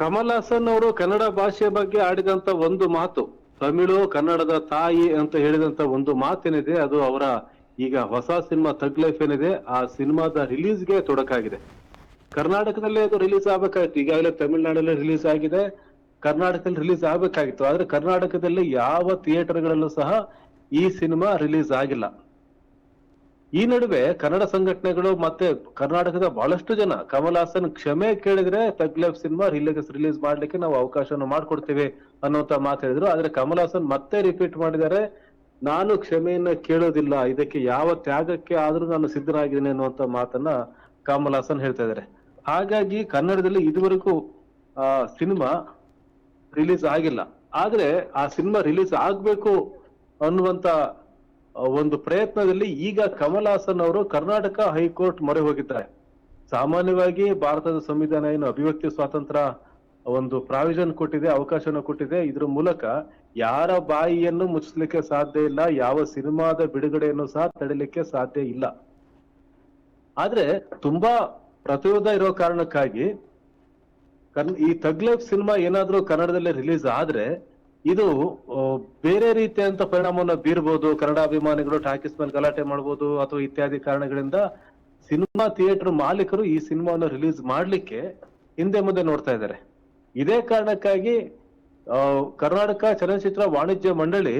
ಕಮಲ್ ಹಾಸನ್ ಅವರು ಕನ್ನಡ ಭಾಷೆ ಬಗ್ಗೆ ಆಡಿದಂತ ಒಂದು ಮಾತು, ತಮಿಳು, ಕನ್ನಡದ ತಾಯಿ ಅಂತ ಹೇಳಿದಂತ ಒಂದು ಮಾತೇನಿದೆ. ಅದು ಅವರ ಈಗ ಹೊಸ ಸಿನಿಮಾ ತಗ್ ಲೈಫ್ ಏನಿದೆ, ಆ ಸಿನಿಮಾದ ರಿಲೀಸ್ಗೆ ತೊಡಕಾಗಿದೆ. ಕರ್ನಾಟಕದಲ್ಲೇ ಅದು ರಿಲೀಸ್ ಆಗ್ಬೇಕಾಗಿತ್ತು ಈಗಾಗಲೇ ತಮಿಳುನಾಡಲ್ಲಿ ರಿಲೀಸ್ ಆಗಿದೆ. ಕರ್ನಾಟಕದಲ್ಲಿ ರಿಲೀಸ್ ಆಗ್ಬೇಕಾಗಿತ್ತು. ಆದ್ರೆ ಕರ್ನಾಟಕದಲ್ಲಿ ಯಾವ ಥಿಯೇಟರ್ಗಳಲ್ಲೂ ಸಹ ಈ ಸಿನಿಮಾ ರಿಲೀಸ್ ಆಗಿಲ್ಲ. ಈ ನಡುವೆ ಕನ್ನಡ ಸಂಘಟನೆಗಳು ಮತ್ತೆ ಕರ್ನಾಟಕದ ಬಹಳಷ್ಟು ಜನ ಕಮಲ್ ಹಾಸನ್ ಕ್ಷಮೆ ಕೇಳಿದ್ರೆ thug life cinema release release ಮಾಡ್ಲಿಕ್ಕೆ ನಾವು ಅವಕಾಶವನ್ನು ಮಾಡ್ಕೊಡ್ತೇವೆ ಅನ್ನುವಂತ ಮಾತು ಹೇಳಿದ್ರು. ಆದ್ರೆ ಕಮಲ್ ಹಾಸನ್ ಮತ್ತೆ ರಿಪೀಟ್ ಮಾಡಿದ್ದಾರೆ. ನಾನು ಕ್ಷಮೆಯನ್ನ ಕೇಳೋದಿಲ್ಲ. ಇದಕ್ಕೆ ಯಾವ ತ್ಯಾಗಕ್ಕೆ ಆದ್ರೂ ನಾನು ಸಿದ್ಧರಾಗಿದ್ದೇನೆ ಅನ್ನುವಂತ ಮಾತನ್ನ ಕಮಲ್ ಹಾಸನ್ ಹೇಳ್ತಾ ಇದಾರೆ ಹಾಗಾಗಿ ಕನ್ನಡದಲ್ಲಿ ಇದುವರೆಗೂ, ಆ, ಸಿನಿಮಾ ರಿಲೀಸ್ ಆಗಿಲ್ಲ. ಆದ್ರೆ ಆ ಸಿನಿಮಾ ರಿಲೀಸ್ ಆಗ್ಬೇಕು ಅನ್ನುವಂತ ಒಂದು ಪ್ರಯತ್ನದಲ್ಲಿ ಈಗ ಕಮಲ್ ಹಾಸನ್ ಅವರು ಕರ್ನಾಟಕ ಹೈಕೋರ್ಟ್ ಮೊರೆ ಹೋಗಿದ್ದಾರೆ. ಸಾಮಾನ್ಯವಾಗಿ ಭಾರತದ ಸಂವಿಧಾನ ಏನು ಅಭಿವ್ಯಕ್ತಿ ಸ್ವಾತಂತ್ರ್ಯ ಒಂದು ಪ್ರಾವಿಷನ್ ಕೊಟ್ಟಿದೆ ಅವಕಾಶನ ಕೊಟ್ಟಿದೆ. ಇದ್ರ ಮೂಲಕ ಯಾರ ಬಾಯಿಯನ್ನು ಮುಚ್ಚಲಿಕ್ಕೆ ಸಾಧ್ಯ ಇಲ್ಲ, ಯಾವ ಸಿನಿಮಾದ ಬಿಡುಗಡೆಯನ್ನು ಸಹ ತಡಿಲಿಕ್ಕೆ ಸಾಧ್ಯ ಇಲ್ಲ. ಆದ್ರೆ ತುಂಬಾ ಪ್ರತಿರೋಧ ಇರೋ ಕಾರಣಕ್ಕಾಗಿ ಈ ತಗ್ಲೇಫ್ ಸಿನಿಮಾ ಏನಾದ್ರೂ ಕನ್ನಡದಲ್ಲಿ ರಿಲೀಸ್ ಆದ್ರೆ ಇದು ಬೇರೆ ರೀತಿಯಂತ ಪರಿಣಾಮವನ್ನ ಬೀರ್ಬೋದು. ಕನ್ನಡ ಅಭಿಮಾನಿಗಳು ಟಾಕೀಸ್ ಮೇಲೆ ಗಲಾಟೆ ಮಾಡ್ಬೋದು ಅಥವಾ ಇತ್ಯಾದಿ ಕಾರಣಗಳಿಂದ ಸಿನಿಮಾ ಥಿಯೇಟರ್ ಮಾಲೀಕರು ಈ ಸಿನಿಮಾವನ್ನು ರಿಲೀಸ್ ಮಾಡ್ಲಿಕ್ಕೆ ಹಿಂದೆ ಮುಂದೆ ನೋಡ್ತಾ ಇದ್ದಾರೆ. ಇದೇ ಕಾರಣಕ್ಕಾಗಿ ಕರ್ನಾಟಕ ಚಲನಚಿತ್ರ ವಾಣಿಜ್ಯ ಮಂಡಳಿ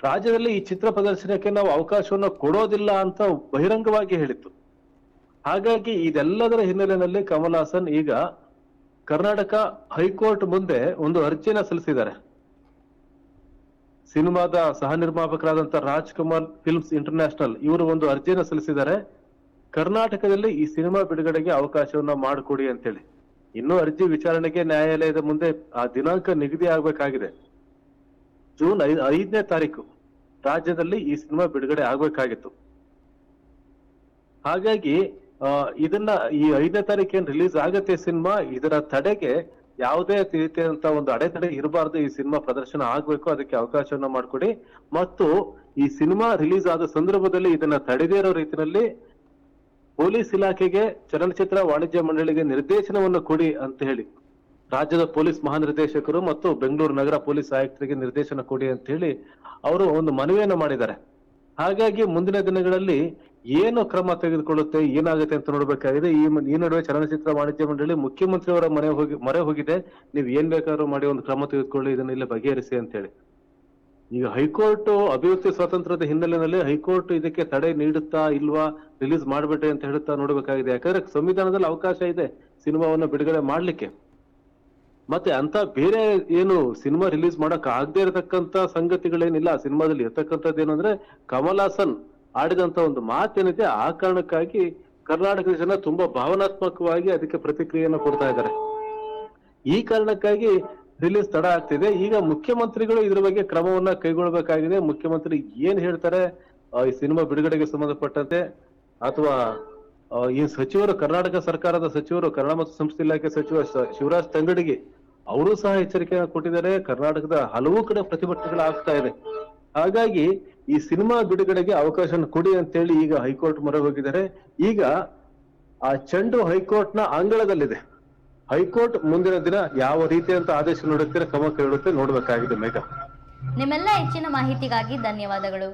ರಾಜ್ಯದಲ್ಲಿ ಈ ಚಿತ್ರ ಪ್ರದರ್ಶನಕ್ಕೆ ನಾವು ಅವಕಾಶವನ್ನು ಕೊಡೋದಿಲ್ಲ ಅಂತ ಬಹಿರಂಗವಾಗಿ ಹೇಳಿತ್ತು. ಹಾಗಾಗಿ ಇದೆಲ್ಲದರ ಹಿನ್ನೆಲೆಯಲ್ಲಿ ಕಮಲ್ ಹಾಸನ್ ಈಗ ಕರ್ನಾಟಕ ಹೈಕೋರ್ಟ್ ಮುಂದೆ ಒಂದು ಅರ್ಜಿನ ಸಲ್ಲಿಸಿದ್ದಾರೆ. ಸಿನಿಮಾದ ಸಹ ನಿರ್ಮಾಪಕರಾದಂತ ರಾಜ್ಕುಮಾರ್ ಫಿಲ್ಮ್ಸ್ ಇಂಟರ್ನ್ಯಾಷನಲ್ ಇವರು ಒಂದು ಅರ್ಜಿಯನ್ನು ಸಲ್ಲಿಸಿದ್ದಾರೆ. ಕರ್ನಾಟಕದಲ್ಲಿ ಈ ಸಿನಿಮಾ ಬಿಡುಗಡೆಗೆ ಅವಕಾಶವನ್ನ ಮಾಡಿಕೊಡಿ ಅಂತೇಳಿ. ಇನ್ನೂ ಅರ್ಜಿ ವಿಚಾರಣೆಗೆ ನ್ಯಾಯಾಲಯದ ಮುಂದೆ ಆ ದಿನಾಂಕ ನಿಗದಿ ಆಗ್ಬೇಕಾಗಿದೆ. ಜೂನ್ ಐದನೇ ತಾರೀಕು ರಾಜ್ಯದಲ್ಲಿ ಈ ಸಿನಿಮಾ ಬಿಡುಗಡೆ ಆಗ್ಬೇಕಾಗಿತ್ತು. ಹಾಗಾಗಿ ಇದನ್ನ ಈ ಐದನೇ ತಾರೀಕು ರಿಲೀಸ್ ಆಗತ್ತೆ ಸಿನಿಮಾ, ಇದರ ತಡೆಗೆ ಯಾವುದೇ ರೀತಿಯಾದಂತ ಒಂದು ಅಡೆತಡೆ ಇರಬಾರ್ದು ಈ ಸಿನಿಮಾ ಪ್ರದರ್ಶನ ಆಗ್ಬೇಕು, ಅದಕ್ಕೆ ಅವಕಾಶವನ್ನ ಮಾಡಿಕೊಡಿ. ಮತ್ತು ಈ ಸಿನಿಮಾ ರಿಲೀಸ್ ಆದ ಸಂದರ್ಭದಲ್ಲಿ ಇದನ್ನ ತಡೆದೇ ಇರೋ ರೀತಿಯಲ್ಲಿ ಪೊಲೀಸ್ ಇಲಾಖೆಗೆ ಚಲನಚಿತ್ರ ವಾಣಿಜ್ಯ ಮಂಡಳಿಗೆ ನಿರ್ದೇಶನವನ್ನು ಕೊಡಿ ಅಂತ ಹೇಳಿ, ರಾಜ್ಯದ ಪೊಲೀಸ್ ಮಹಾನಿರ್ದೇಶಕರು ಮತ್ತು ಬೆಂಗಳೂರು ನಗರ ಪೊಲೀಸ್ ಆಯುಕ್ತರಿಗೆ ನಿರ್ದೇಶನ ಕೊಡಿ ಅಂತ ಹೇಳಿ ಅವರು ಒಂದು ಮನವಿಯನ್ನು ಮಾಡಿದ್ದಾರೆ. ಹಾಗಾಗಿ ಮುಂದಿನ ದಿನಗಳಲ್ಲಿ ಏನು ಕ್ರಮ ತೆಗೆದುಕೊಳ್ಳುತ್ತೆ, ಏನಾಗುತ್ತೆ ಅಂತ ನೋಡಬೇಕಾಗಿದೆ. ಈ ಈ ನಡುವೆ ಚಲನಚಿತ್ರ ವಾಣಿಜ್ಯ ಮಂಡಳಿ ಮುಖ್ಯಮಂತ್ರಿಯವರ ಮನೆ ಹೋಗಿ, ಮರೆ ಹೋಗಿದೆ. ನೀವು ಏನ್ ಬೇಕಾದ್ರೂ ಮಾಡಿ ಒಂದು ಕ್ರಮ ತೆಗೆದುಕೊಳ್ಳಿ, ಇದನ್ನ ಇಲ್ಲಿ ಬಗೆಹರಿಸಿ ಅಂತ ಹೇಳಿ ಈಗ ಹೈಕೋರ್ಟ್ ಅಭಿವ್ಯಕ್ತಿ ಸ್ವಾತಂತ್ರ್ಯದ ಹಿನ್ನೆಲೆಯಲ್ಲಿ ಹೈಕೋರ್ಟ್ ಇದಕ್ಕೆ ತಡೆ ನೀಡುತ್ತಾ ಇಲ್ವಾ, ರಿಲೀಸ್ ಮಾಡ್ಬೇಡ್ರಿ ಅಂತ ಹೇಳುತ್ತಾ ನೋಡಬೇಕಾಗಿದೆ. ಯಾಕಂದ್ರೆ ಸಂವಿಧಾನದಲ್ಲಿ ಅವಕಾಶ ಇದೆ ಸಿನಿಮಾವನ್ನು ಬಿಡುಗಡೆ ಮಾಡ್ಲಿಕ್ಕೆ. ಮತ್ತೆ ಅಂತ ಬೇರೆ ಏನು ಸಿನಿಮಾ ರಿಲೀಸ್ ಮಾಡಕ್ ಆಗದೆ ಇರತಕ್ಕಂತ ಸಂಗತಿಗಳೇನಿಲ್ಲ. ಸಿನಿಮಾದಲ್ಲಿ ಇರತಕ್ಕಂಥದ್ದು ಏನಂದ್ರೆ ಕಮಲ್ ಹಾಸನ್ ಆಡಿದಂತ ಒಂದು ಮಾತೇನಿದೆ ಆ ಕಾರಣಕ್ಕಾಗಿ ಕರ್ನಾಟಕದ ಜನ ತುಂಬಾ ಭಾವನಾತ್ಮಕವಾಗಿ ಅದಕ್ಕೆ ಪ್ರತಿಕ್ರಿಯೆಯನ್ನು ಕೊಡ್ತಾ ಇದ್ದಾರೆ. ಈ ಕಾರಣಕ್ಕಾಗಿ ರಿಲೀಸ್ ತಡ ಆಗ್ತಿದೆ. ಈಗ ಮುಖ್ಯಮಂತ್ರಿಗಳು ಇದ್ರ ಬಗ್ಗೆ ಕ್ರಮವನ್ನ ಕೈಗೊಳ್ಳಬೇಕಾಗಿದೆ ಮುಖ್ಯಮಂತ್ರಿ ಏನ್ ಹೇಳ್ತಾರೆ? ಈ ಸಿನಿಮಾ ಬಿಡುಗಡೆಗೆ ಸಂಬಂಧಪಟ್ಟಂತೆ ಅಥವಾ ಈ ಸಚಿವರು, ಕರ್ನಾಟಕ ಸರ್ಕಾರದ ಸಚಿವರು, ಕನ್ನಡ ಮತ್ತು ಸಂಸ್ಕೃತಿ ಇಲಾಖೆ ಸಚಿವ ಶಿವರಾಜ್ ತಂಗಡಿಗೆ ಅವರು ಸಹ ಎಚ್ಚರಿಕೆಯನ್ನು ಕೊಟ್ಟಿದ್ದಾರೆ. ಕರ್ನಾಟಕದ ಹಲವು ಕಡೆ ಪ್ರತಿಭಟನೆಗಳು ಆಗ್ತಾ ಇದೆ. ಹಾಗಾಗಿ ಈ ಸಿನಿಮಾ ಬಿಡುಗಡೆಗೆ ಅವಕಾಶ ಕೊಡಿ ಅಂತೇಳಿ ಈಗ ಹೈಕೋರ್ಟ್ ಮೊರೆ ಹೋಗಿದ್ದಾರೆ ಈಗ ಆ ಚೆಂಡು ಹೈಕೋರ್ಟ್ನ ಅಂಗಳದಲ್ಲಿದೆ ಹೈಕೋರ್ಟ್ ಮುಂದಿನ ದಿನ ಯಾವ ರೀತಿಯಂತ ಆದೇಶ ನೀಡುತ್ತೆ ಕ್ರಮ ಕೈಗೊಳ್ಳುತ್ತೆ ನೋಡ್ಬೇಕಾಗಿದೆ ಮೇಘ. ನಿಮ್ಮೆಲ್ಲ ಹೆಚ್ಚಿನ ಮಾಹಿತಿಗಾಗಿ ಧನ್ಯವಾದಗಳು.